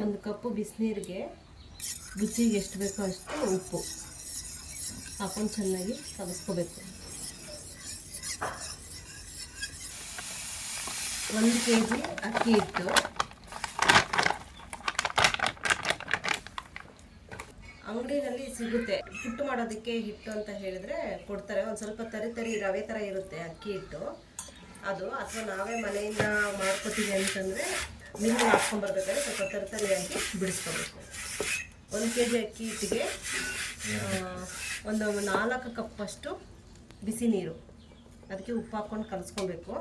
ಒಂದು ಕಪ್ಪು ಬಿಸಿನೀರಿಗೆ ರುಚಿಗೆ ಎಷ್ಟು ಬೇಕೋ ಅಷ್ಟು ಉಪ್ಪು ಹಾಕೊಂಡು ಚೆನ್ನಾಗಿ ಕಲಸ್ಕೋಬೇಕು. ಒಂದು ಕೆ ಜಿ ಅಕ್ಕಿ ಇಟ್ಟು ಅಂಗಡಿನಲ್ಲಿ ಸಿಗುತ್ತೆ. ಹಿಟ್ಟು ಮಾಡೋದಕ್ಕೆ ಹಿಟ್ಟು ಅಂತ ಹೇಳಿದ್ರೆ ಕೊಡ್ತಾರೆ. ಒಂದು ಸ್ವಲ್ಪ ತರಿ ತರಿ ರವೆ ಥರ ಇರುತ್ತೆ ಅಕ್ಕಿ ಹಿಟ್ಟು. ಅದು ಅಥವಾ ನಾವೇ ಮನೆಯಿಂದ ಮಾಡ್ಕೋತೀವಿ ಅಂತಂದರೆ ನೀರು ಹಾಕ್ಕೊಂಬರ್ಬೇಕಾದ್ರೆ ಸ್ವಲ್ಪ ತರಿ ಹಾಕಿ ಬಿಡಿಸ್ಕೋಬೇಕು. ಒಂದು ಕೆ ಜಿ ಅಕ್ಕಿ ಹಿಟ್ಟಿಗೆ ಒಂದು ನಾಲ್ಕು ಕಪ್ಪಷ್ಟು ಬಿಸಿ ನೀರು. ಅದಕ್ಕೆ ಉಪ್ಪು ಹಾಕ್ಕೊಂಡು ಕಲಿಸ್ಕೊಬೇಕು.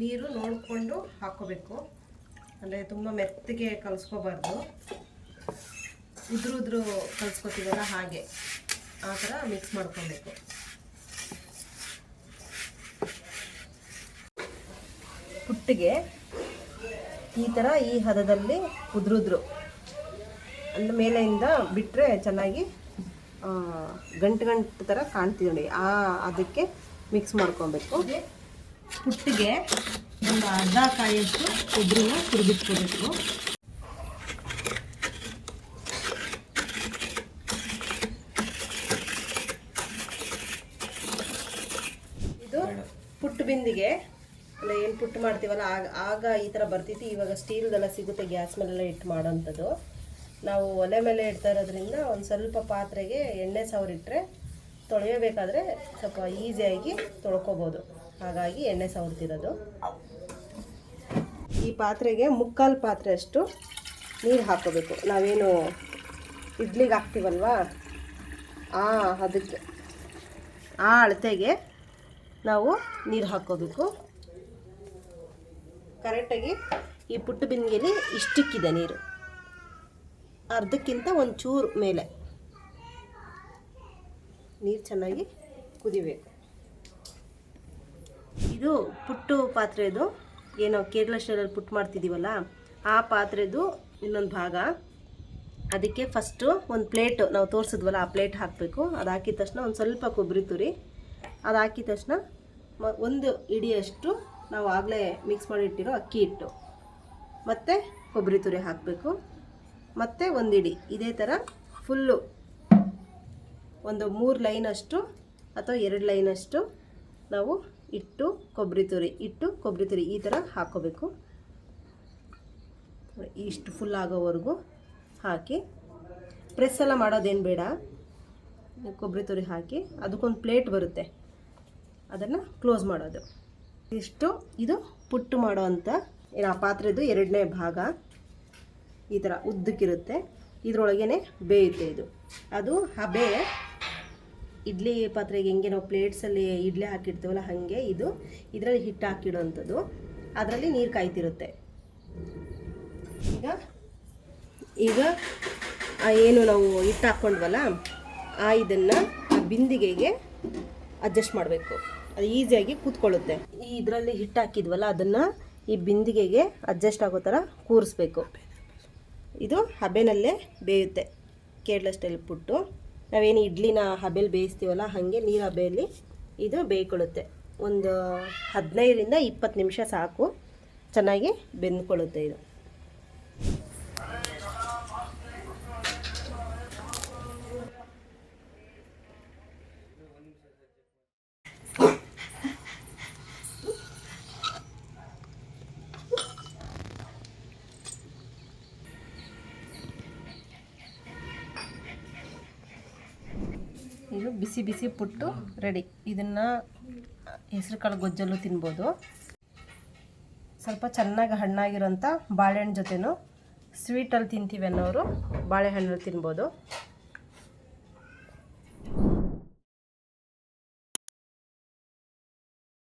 ನೀರು ನೋಡಿಕೊಂಡು ಹಾಕ್ಕೋಬೇಕು. ಅಂದರೆ ತುಂಬ ಮೆತ್ತಗೆ ಕಲಿಸ್ಕೋಬಾರ್ದು. ಉದ್ರು ಉದ್ರು ಕಲಿಸ್ಕೊತೀವಲ್ಲ ಹಾಗೆ. ಆ ಥರ ಮಿಕ್ಸ್ ಮಾಡ್ಕೊಬೇಕು. ಪುಟ್ಟಿಗೆ ಈ ಥರ ಈ ಹದದಲ್ಲಿ ಉದುರಿದ್ರು ಅಂದ ಮೇಲೆಯಿಂದ ಬಿಟ್ಟರೆ ಚೆನ್ನಾಗಿ ಗಂಟು ಗಂಟು ಥರ ಕಾಣ್ತೀವಿ ನೋಡಿ. ಆ ಅದಕ್ಕೆ ಮಿಕ್ಸ್ ಮಾಡ್ಕೊಬೇಕು. ಪುಟ್ಟಿಗೆ ಒಂದು ಅರ್ಧ ಕಾಯಿಯಷ್ಟು ಕೊಬ್ಬರಿನ ತುರಿಬಿಟ್ಕೋಬೇಕು ಇದು ಪುಟ್ಟು ಬಿಂದಿಗೆ ಅಂದರೆ ಏನು ಪುಟ್ಟು ಮಾಡ್ತೀವಲ್ಲ, ಆಗ ಆಗ ಈ ಥರ ಬರ್ತಿತ್ತು. ಇವಾಗ ಸ್ಟೀಲ್ದೆಲ್ಲ ಸಿಗುತ್ತೆ ಗ್ಯಾಸ್ ಮೇಲೆಲ್ಲ ಇಟ್ಟು ಮಾಡೋಂಥದ್ದು. ನಾವು ಒಲೆ ಮೇಲೆ ಇಡ್ತಾ ಇರೋದ್ರಿಂದ ಒಂದು ಸ್ವಲ್ಪ ಪಾತ್ರೆಗೆ ಎಣ್ಣೆ ಸವರಿಟ್ರೆ ತೊಳೆಯಬೇಕಾದ್ರೆ ಸ್ವಲ್ಪ ಈಸಿಯಾಗಿ ತೊಳ್ಕೊಬೋದು. ಹಾಗಾಗಿ ಎಣ್ಣೆ ಸವರ್ತಿರೋದು. ಈ ಪಾತ್ರೆಗೆ ಮುಕ್ಕಾಲು ಪಾತ್ರೆ ಅಷ್ಟು ನೀರು ಹಾಕೋಬೇಕು. ನಾವೇನು ಇಡ್ಲಿಗೆ ಹಾಕ್ತೀವಲ್ವಾ? ಆ, ಅದಕ್ಕೆ, ಆ ಅಳತೆಗೆ ನಾವು ನೀರು ಹಾಕ್ಕೋಬೇಕು ಕರೆಕ್ಟಾಗಿ ಈ ಪುಟ್ಟು ಬಿಂದಿಗೆಲಿ ಇಷ್ಟಕ್ಕಿದೆ ನೀರು. ಅರ್ಧಕ್ಕಿಂತ ಒಂದು ಚೂರು ಮೇಲೆ ನೀರು ಚೆನ್ನಾಗಿ ಕುದಿಬೇಕು. ಇದು ಪುಟ್ಟು ಪಾತ್ರೆದು, ಏನೋ ಕೇರಳ ಸ್ಟೈಲಲ್ಲಿ ಪುಟ್ಟು ಮಾಡ್ತಿದ್ದೀವಲ್ಲ ಆ ಪಾತ್ರೆದು ಇನ್ನೊಂದು ಭಾಗ. ಅದಕ್ಕೆ ಫಸ್ಟು ಒಂದು ಪ್ಲೇಟು ನಾವು ತೋರಿಸಿದ್ವಲ್ಲ, ಆ ಪ್ಲೇಟ್ ಹಾಕಬೇಕು. ಅದು ಹಾಕಿದ ತಕ್ಷಣ ಒಂದು ಸ್ವಲ್ಪ ಕೊಬ್ಬರಿ ತುರಿ. ಅದು ಹಾಕಿದ ತಕ್ಷಣ ಒಂದು ಇಡಿಯಷ್ಟು ನಾವು ಆಗಲೇ ಮಿಕ್ಸ್ ಮಾಡಿಟ್ಟಿರೋ ಅಕ್ಕಿ ಹಿಟ್ಟು. ಮತ್ತು ಕೊಬ್ಬರಿ ತುರಿ ಹಾಕಬೇಕು. ಮತ್ತು ಒಂದಿಡಿ ಇದೇ ಥರ ಫುಲ್ಲು ಒಂದು ಮೂರು ಲೈನಷ್ಟು ಅಥವಾ ಎರಡು ಲೈನಷ್ಟು ನಾವು ಇಟ್ಟು ಕೊಬ್ಬರಿ ತುರಿ ಇಟ್ಟು ಕೊಬ್ಬರಿ ತುರಿ ಈ ಥರ ಹಾಕೋಬೇಕು. ಇಷ್ಟು ಫುಲ್ ಆಗೋವರೆಗೂ ಹಾಕಿ. ಪ್ರೆಸ್ ಎಲ್ಲ ಮಾಡೋದೇನು ಬೇಡ. ಕೊಬ್ಬರಿ ತುರಿ ಹಾಕಿ. ಅದಕ್ಕೊಂದು ಪ್ಲೇಟ್ ಬರುತ್ತೆ. ಅದನ್ನು ಕ್ಲೋಸ್ ಮಾಡೋದು. ಇಷ್ಟು ಇದು ಪುಟ್ಟು ಮಾಡೋ ಅಂಥ ಏನು ಆ ಪಾತ್ರೆದು ಎರಡನೇ ಭಾಗ ಈ ಥರ ಉದ್ದಕ್ಕಿರುತ್ತೆ. ಇದರೊಳಗೇ ಬೇಯುತ್ತೆ ಇದು. ಅದು ಹಬೆ ಇಡ್ಲಿ ಪಾತ್ರೆಗೆ ಹೆಂಗೆ ನಾವು ಪ್ಲೇಟ್ಸಲ್ಲಿ ಇಡ್ಲಿ ಹಾಕಿರ್ತೀವಲ್ಲ ಹಾಗೆ ಇದು ಇದರಲ್ಲಿ ಹಿಟ್ಟು ಹಾಕಿಡೋವಂಥದ್ದು. ಅದರಲ್ಲಿ ನೀರು ಕಾಯ್ತಿರುತ್ತೆ. ಈಗ ಈಗ ಏನು ನಾವು ಹಿಟ್ಟು ಹಾಕ್ಕೊಂಡ್ವಲ್ಲ ಆ ಇದನ್ನು ಬಿಂದಿಗೆಗೆ ಅಡ್ಜಸ್ಟ್ ಮಾಡಬೇಕು. ಅದು ಈಸಿಯಾಗಿ ಕೂತ್ಕೊಳ್ಳುತ್ತೆ. ಈ ಇದರಲ್ಲಿ ಹಿಟ್ಟು ಹಾಕಿದ್ವಲ್ಲ, ಅದನ್ನು ಈ ಬಿಂದಿಗೆಗೆ ಅಡ್ಜಸ್ಟ್ ಆಗೋ ಥರ ಕೂರಿಸ್ಬೇಕು. ಇದು ಹಬೆನಲ್ಲೇ ಬೇಯುತ್ತೆ. ಕೇರಳ ಸ್ಟೈಲ್ ಪುಟ್ಟು. ನಾವೇನು ಇಡ್ಲಿನ ಹಬೆಲಿ ಬೇಯಿಸ್ತೀವಲ್ಲ, ಹಾಗೆ ನೀರು ಹಬೆಯಲ್ಲಿ ಇದು ಬೇಯ್ಕೊಳ್ಳುತ್ತೆ. ಒಂದು ಹದಿನೈದರಿಂದ ಇಪ್ಪತ್ತು ನಿಮಿಷ ಸಾಕು. ಚೆನ್ನಾಗಿ ಬೆಂದ್ಕೊಳ್ಳುತ್ತೆ ಇದು. ಇದು ಬಿಸಿ ಬಿಸಿ ಪುಟ್ಟು ರೆಡಿ. ಇದನ್ನು ಹೆಸರು ಕಾಳು ಗೊಜ್ಜಲ್ಲೂ ತಿನ್ಬೋದು. ಸ್ವಲ್ಪ ಚೆನ್ನಾಗಿ ಹಣ್ಣಾಗಿರೋಂಥ ಬಾಳೆಹಣ್ಣು ಜೊತೆನೂ ಸ್ವೀಟಲ್ಲಿ ತಿಂತೀವಿ ಅನ್ನೋರು ಬಾಳೆಹಣ್ಣು ತಿನ್ಬೋದು.